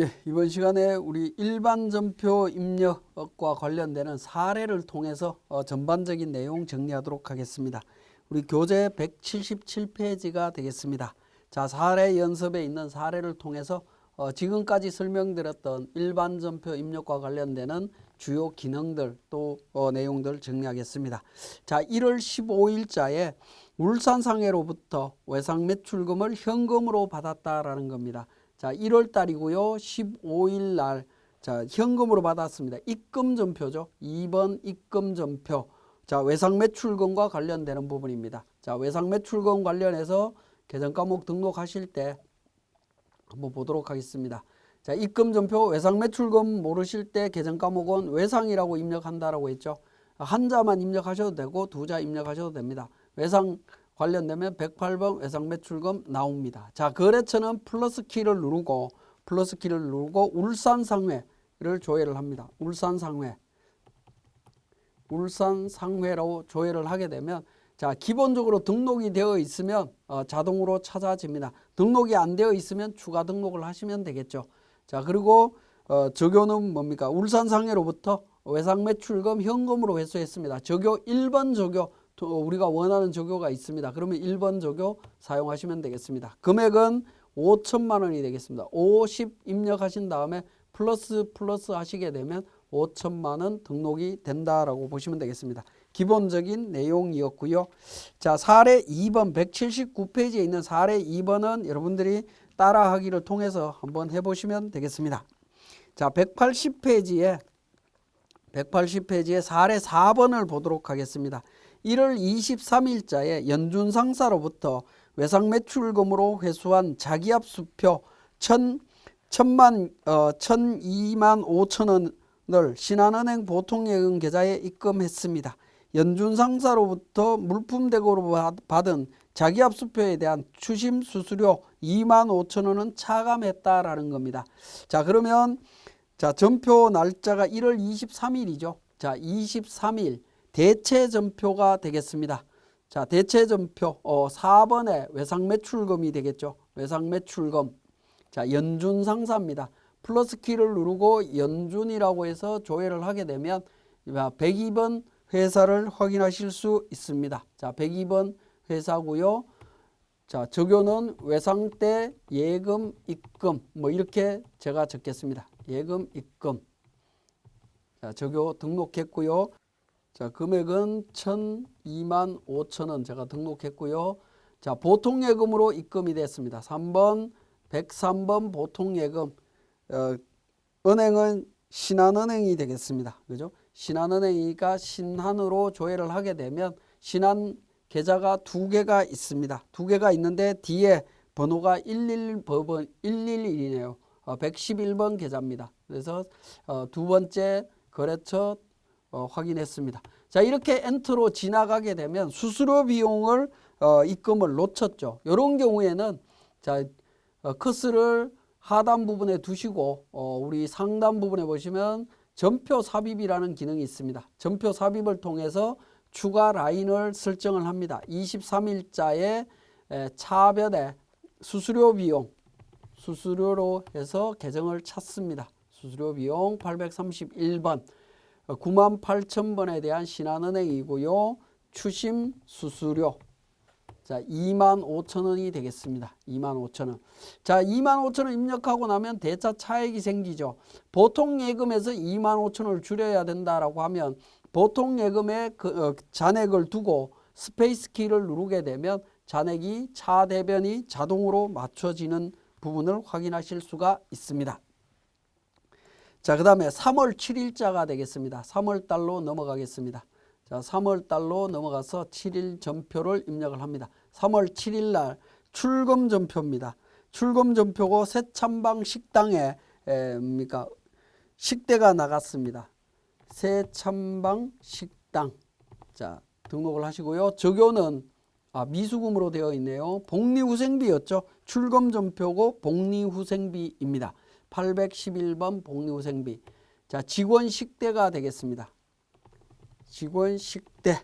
예, 이번 시간에 우리 일반 전표 입력과 관련되는 사례를 통해서 어, 전반적인 내용 정리하도록 하겠습니다. 우리 교재 177페이지가 되겠습니다. 자, 사례 연습에 있는 사례를 통해서 어, 지금까지 설명드렸던 일반 전표 입력과 관련되는 주요 기능들 또 어, 내용들 정리하겠습니다. 자, 1월 15일자에 울산상해로부터 외상 매출금을 현금으로 받았다라는 겁니다. 자, 1월 달이고요. 15일 날 자, 현금으로 받았습니다. 입금 전표죠. 2번 입금 전표. 자, 외상 매출금과 관련되는 부분입니다. 자, 외상 매출금 관련해서 계정 과목 등록하실 때 한번 보도록 하겠습니다. 자, 입금 전표 외상 매출금 모르실 때 계정 과목은 외상이라고 입력한다라고 했죠. 한자만 입력하셔도 되고 두 자 입력하셔도 됩니다. 외상 관련되면 108번 외상 매출금 나옵니다. 자, 거래처는 플러스 키를 누르고 플러스 키를 누르고 울산 상회를 조회를 합니다. 울산 상회. 울산 상회로 조회를 하게 되면 자, 기본적으로 등록이 되어 있으면 어, 자동으로 찾아집니다. 등록이 안 되어 있으면 추가 등록을 하시면 되겠죠. 자, 그리고 어, 적요는 뭡니까? 울산 상회로부터 외상 매출금 현금으로 회수했습니다. 적요 1번 적요 또 우리가 원하는 적요가 있습니다. 그러면 1번 적요 사용하시면 되겠습니다. 금액은 5천만 원이 되겠습니다. 50 입력하신 다음에 플러스 플러스 하시게 되면 5천만 원 등록이 된다라고 보시면 되겠습니다. 기본적인 내용이었고요. 자, 사례 2번 179페이지에 있는 사례 2번은 여러분들이 따라하기를 통해서 한번 해 보시면 되겠습니다. 자, 180페이지에 180페이지에 사례 4번을 보도록 하겠습니다. 1월 23일자에 연준 상사로부터 외상 매출금으로 회수한 자기압 수표 1 천만 어 1,002만 5천 원을 신한은행 보통예금 계좌에 입금했습니다. 연준 상사로부터 물품 대고로 받은 자기압 수표에 대한 추심 수수료 2만 5천 원은 차감했다라는 겁니다. 자, 그러면 자, 전표 날짜가 1월 23일이죠. 자, 23일 대체 전표가 되겠습니다. 자, 대체 전표 어 4번에 외상 매출금이 되겠죠. 외상 매출금. 자, 연준 상사입니다. 플러스 키를 누르고 연준이라고 해서 조회를 하게 되면 102번 회사를 확인하실 수 있습니다. 자, 102번 회사고요. 자, 적요는 외상 때 예금 입금 뭐 이렇게 제가 적겠습니다. 예금 입금. 자, 적요 등록했고요. 자, 금액은 1,002만 5천 원 제가 등록했고요. 자, 보통 예금으로 입금이 됐습니다. 3번 103번 보통 예금 어, 은행은 신한은행이 되겠습니다. 그죠? 신한은행이니까 신한으로 조회를 하게 되면 신한 계좌가 두 개가 있습니다. 두 개가 있는데 뒤에 번호가 11 법원 111이네요. 어, 111번 계좌입니다. 그래서 어, 두 번째 거래처 어, 확인했습니다. 자 이렇게 엔터로 지나가게 되면 수수료 비용을 어, 입금을 놓쳤죠. 이런 경우에는 자 어, 커스를 하단 부분에 두시고 어, 우리 상단 부분에 보시면 전표 삽입이라는 기능이 있습니다. 전표 삽입을 통해서 추가 라인을 설정을 합니다. 23일자에 차별에 수수료 비용 수수료로 해서 계정을 찾습니다. 수수료 비용 831번 9만 8천 번에 대한 신한은행이고요. 추심 수수료 자 2만 5천 원이 되겠습니다. 2만 5천 원. 자 2만 5천 원 입력하고 나면 대차 차액이 생기죠. 보통 예금에서 2만 5천 원을 줄여야 된다라고 하면 보통 예금에 그, 어, 잔액을 두고 스페이스 키를 누르게 되면 잔액이 차 대변이 자동으로 맞춰지는 부분을 확인하실 수가 있습니다. 자, 그 다음에 3월 7일자가 되겠습니다. 3월 달로 넘어가겠습니다. 자, 3월 달로 넘어가서 7일 전표를 입력을 합니다. 3월 7일 날 출금 전표입니다. 출금 전표고 새참방 식당에 에, 뭡니까? 식대가 나갔습니다. 새참방 식당. 자, 등록을 하시고요. 적요는 아, 미수금으로 되어 있네요. 복리후생비였죠. 출금 전표고 복리후생비입니다. 811번 복리후생비. 자, 직원 식대가 되겠습니다. 직원 식대.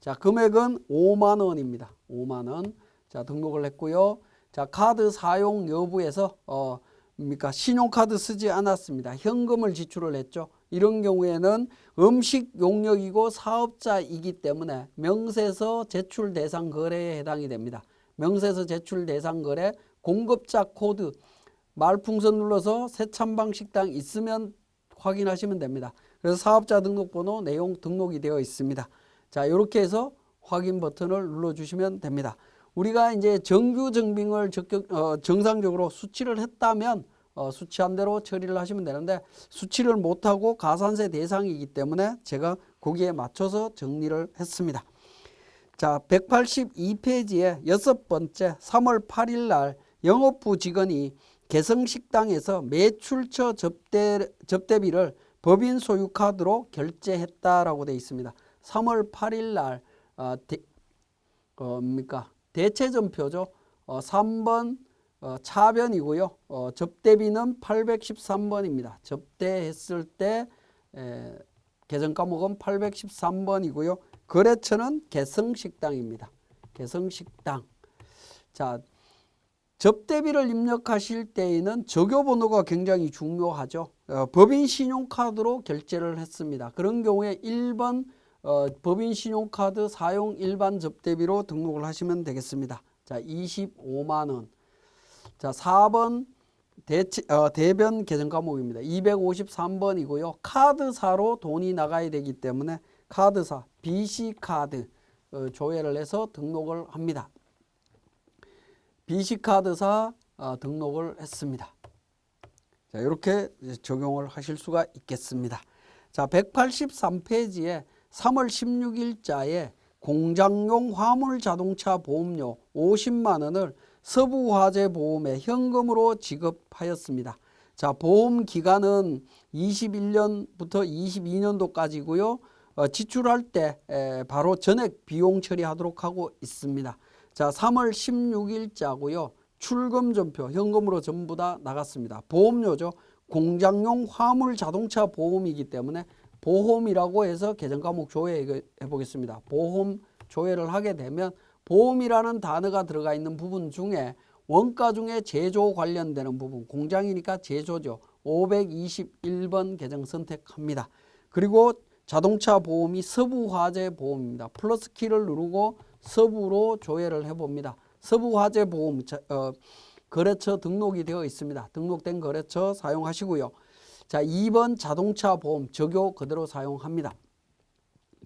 자, 금액은 5만 원입니다. 5만 원. 자, 등록을 했고요. 자, 카드 사용 여부에서 어, 뭡니까 신용카드 쓰지 않았습니다. 현금을 지출을 했죠. 이런 경우에는 음식 용역이고 사업자이기 때문에 명세서 제출 대상 거래에 해당이 됩니다. 명세서 제출 대상 거래 공급자 코드 말풍선 눌러서 새참방 식당 있으면 확인하시면 됩니다. 그래서 사업자 등록번호 내용 등록이 되어 있습니다. 자, 이렇게 해서 확인 버튼을 눌러주시면 됩니다. 우리가 이제 정규 증빙을 적격, 어, 정상적으로 수치를 했다면 어, 수치한 대로 처리를 하시면 되는데 수치를 못하고 가산세 대상이기 때문에 제가 거기에 맞춰서 정리를 했습니다. 자, 182페이지에 여섯 번째 3월 8일 날 영업부 직원이 개성식당에서 매출처 접대, 접대비를 법인 소유 카드로 결제했다라고 되어 있습니다. 3월 8일 날 어, 대, 어, 뭡니까? 대체전표죠. 어, 3번 어, 차변이고요. 어, 접대비는 813번입니다. 접대했을 때 에, 계정 과목은 813번이고요. 거래처는 개성식당입니다. 개성식당. 자, 접대비를 입력하실 때에는 적요 번호가 굉장히 중요하죠. 어, 법인 신용카드로 결제를 했습니다. 그런 경우에 1번 어, 법인 신용카드 사용 일반 접대비로 등록을 하시면 되겠습니다. 자, 25만 원. 자, 4번 대체, 어, 대변 계정 과목입니다. 253번이고요. 카드사로 돈이 나가야 되기 때문에 카드사, BC 카드 어, 조회를 해서 등록을 합니다. BC 카드사 어, 등록을 했습니다. 자, 이렇게 적용을 하실 수가 있겠습니다. 자, 183페이지에 3월 16일자에 공장용 화물 자동차 보험료 50만 원을 서부화재보험에 현금으로 지급하였습니다. 자, 보험 기간은 21년부터 22년도까지고요. 어, 지출할 때 에, 바로 전액 비용 처리하도록 하고 있습니다. 자, 3월 16일자고요. 출금 전표 현금으로 전부 다 나갔습니다. 보험료죠. 공장용 화물 자동차 보험이기 때문에 보험이라고 해서 계정 과목 조회해 보겠습니다. 보험 조회를 하게 되면 보험이라는 단어가 들어가 있는 부분 중에 원가 중에 제조 관련되는 부분 공장이니까 제조죠. 521번 계정 선택합니다. 그리고 자동차 보험이 서부화재 보험입니다. 플러스 키를 누르고 서부로 조회를 해봅니다. 서부화재 보험 어, 거래처 등록이 되어 있습니다. 등록된 거래처 사용하시고요. 자, 2번 자동차 보험 적용 그대로 사용합니다.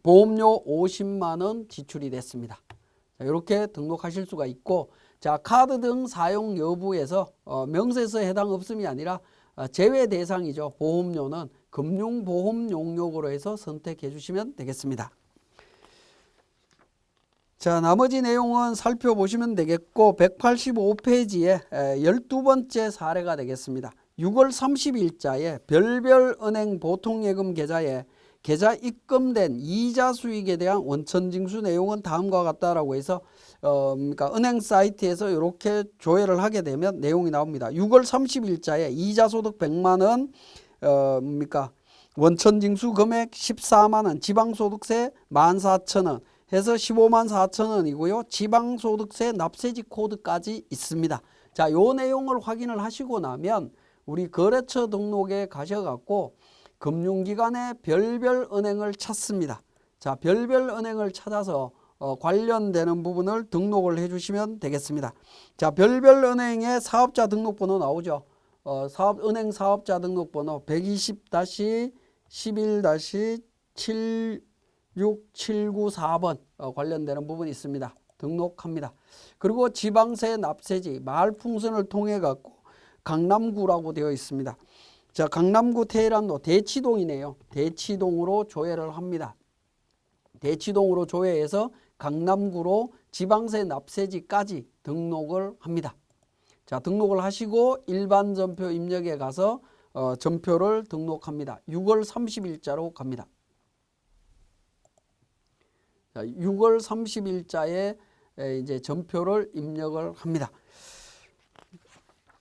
보험료 50만 원 지출이 됐습니다. 자, 이렇게 등록하실 수가 있고 자, 카드 등 사용 여부에서 어, 명세서 해당 없음이 아니라 어, 제외 대상이죠. 보험료는 금융보험 용역으로 해서 선택해 주시면 되겠습니다. 자, 나머지 내용은 살펴보시면 되겠고 185페이지에 12번째 사례가 되겠습니다. 6월 30일자에 별별 은행 보통예금 계좌에 계좌 입금된 이자 수익에 대한 원천 징수 내용은 다음과 같다라고 해서 어, 그러니까 은행 사이트에서 이렇게 조회를 하게 되면 내용이 나옵니다. 6월 30일자에 이자 소득 100만 원 어, 뭡니까? 원천 징수 금액 14만 원, 지방 소득세 14,000원 해서 15만 4천 원이고요. 지방 소득세 납세지 코드까지 있습니다. 자, 요 내용을 확인을 하시고 나면 우리 거래처 등록에 가셔 갖고 금융기관의 별별 은행을 찾습니다. 자, 별별 은행을 찾아서 어, 관련되는 부분을 등록을 해 주시면 되겠습니다. 자, 별별 은행의 사업자 등록번호 나오죠. 어, 사업, 은행 사업자 등록번호 120-11-11-7 6794번 어, 관련되는 부분이 있습니다. 등록합니다. 그리고 지방세 납세지 말풍선을 통해 갖고 강남구라고 되어 있습니다. 자, 강남구 테헤란로 대치동이네요. 대치동으로 조회를 합니다. 대치동으로 조회해서 강남구로 지방세 납세지까지 등록을 합니다. 자, 등록을 하시고 일반 전표 입력에 가서 어, 전표를 등록합니다. 6월 30일자로 갑니다. 자, 6월 30일자에 이제 전표를 입력을 합니다.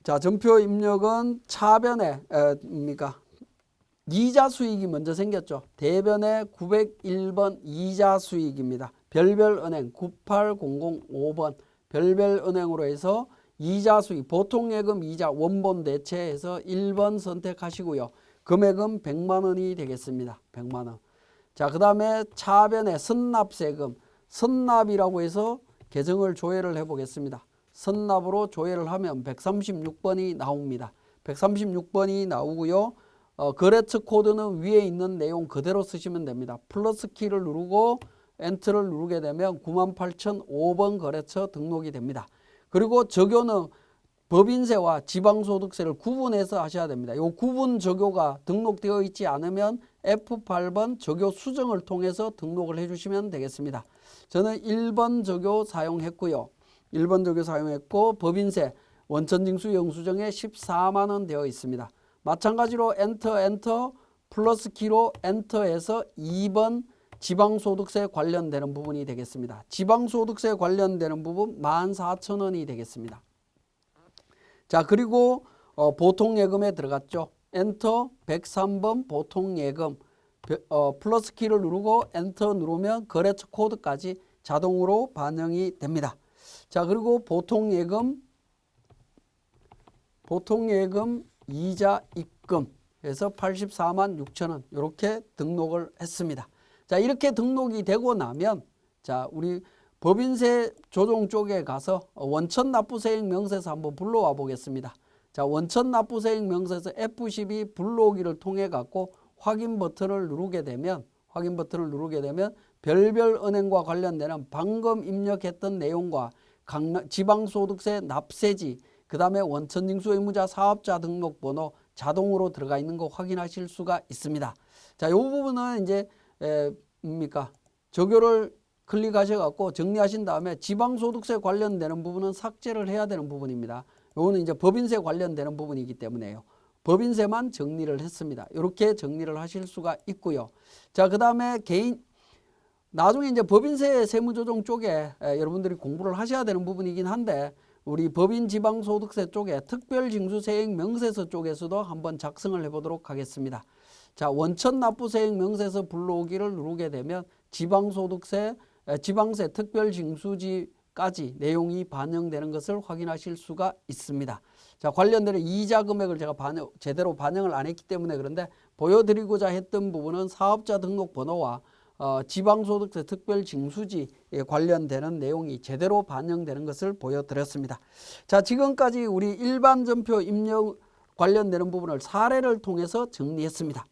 자, 전표 입력은 차변에 뭡니까? 이자 수익이 먼저 생겼죠. 대변에 901번 이자 수익입니다. 별별은행 98005번 별별은행으로 해서 이자 수익, 보통 예금 이자 원본 대체해서 1번 선택하시고요. 금액은 100만 원이 되겠습니다. 100만 원. 자, 그다음에 차변에 선납 세금, 선납이라고 해서 계정을 조회를 해 보겠습니다. 선납으로 조회를 하면 136번이 나옵니다. 136번이 나오고요. 어, 거래처 코드는 위에 있는 내용 그대로 쓰시면 됩니다. 플러스 키를 누르고 엔터를 누르게 되면 98,005번 거래처 등록이 됩니다. 그리고 적요는 법인세와 지방소득세를 구분해서 하셔야 됩니다. 이 구분 적요가 등록되어 있지 않으면 F8번 적요 수정을 통해서 등록을 해주시면 되겠습니다. 저는 1번 적요 사용했고요. 1번 적요 사용했고 법인세 원천징수 영수증에 14만 원 되어 있습니다. 마찬가지로 엔터 엔터 플러스 키로 엔터해서 2번 지방소득세 관련되는 부분이 되겠습니다. 지방소득세 관련되는 부분 14,000원이 되겠습니다. 자 그리고 어, 보통예금에 들어갔죠. 엔터 103번 보통예금 벼- 어, 플러스 키를 누르고 엔터 누르면 거래처 코드까지 자동으로 반영이 됩니다. 자 그리고 보통 예금 보통 예금 이자 입금 해서 84만 6천 원 이렇게 등록을 했습니다. 자 이렇게 등록이 되고 나면 자 우리 법인세 조정 쪽에 가서 원천 납부세액 명세서 한번 불러와 보겠습니다. 자 원천 납부세액 명세서 F12 불러오기를 통해 갖고 확인 버튼을 누르게 되면 확인 버튼을 누르게 되면 별별 은행과 관련되는 방금 입력했던 내용과 지방소득세 납세지 그 다음에 원천징수 의무자 사업자 등록번호 자동으로 들어가 있는 거 확인하실 수가 있습니다. 자, 이 부분은 이제 에, 뭡니까 적요를 클릭하셔 갖고 정리하신 다음에 지방소득세 관련되는 부분은 삭제를 해야 되는 부분입니다. 요거는 이제 법인세 관련되는 부분이기 때문에요. 법인세만 정리를 했습니다. 이렇게 정리를 하실 수가 있고요. 자, 그 다음에 개인 나중에 이제 법인세 세무조정 쪽에 에, 여러분들이 공부를 하셔야 되는 부분이긴 한데 우리 법인 지방소득세 쪽에 특별징수세액 명세서 쪽에서도 한번 작성을 해보도록 하겠습니다. 자 원천 납부세액 명세서 불러오기를 누르게 되면 지방소득세, 에, 지방세 특별징수지까지 내용이 반영되는 것을 확인하실 수가 있습니다. 자 관련되는 이자 금액을 제가 반영, 제대로 반영을 안 했기 때문에 그런데 보여드리고자 했던 부분은 사업자 등록 번호와 어, 지방소득세 특별징수지에 관련되는 내용이 제대로 반영되는 것을 보여드렸습니다. 자, 지금까지 우리 일반 전표 입력 관련되는 부분을 사례를 통해서 정리했습니다.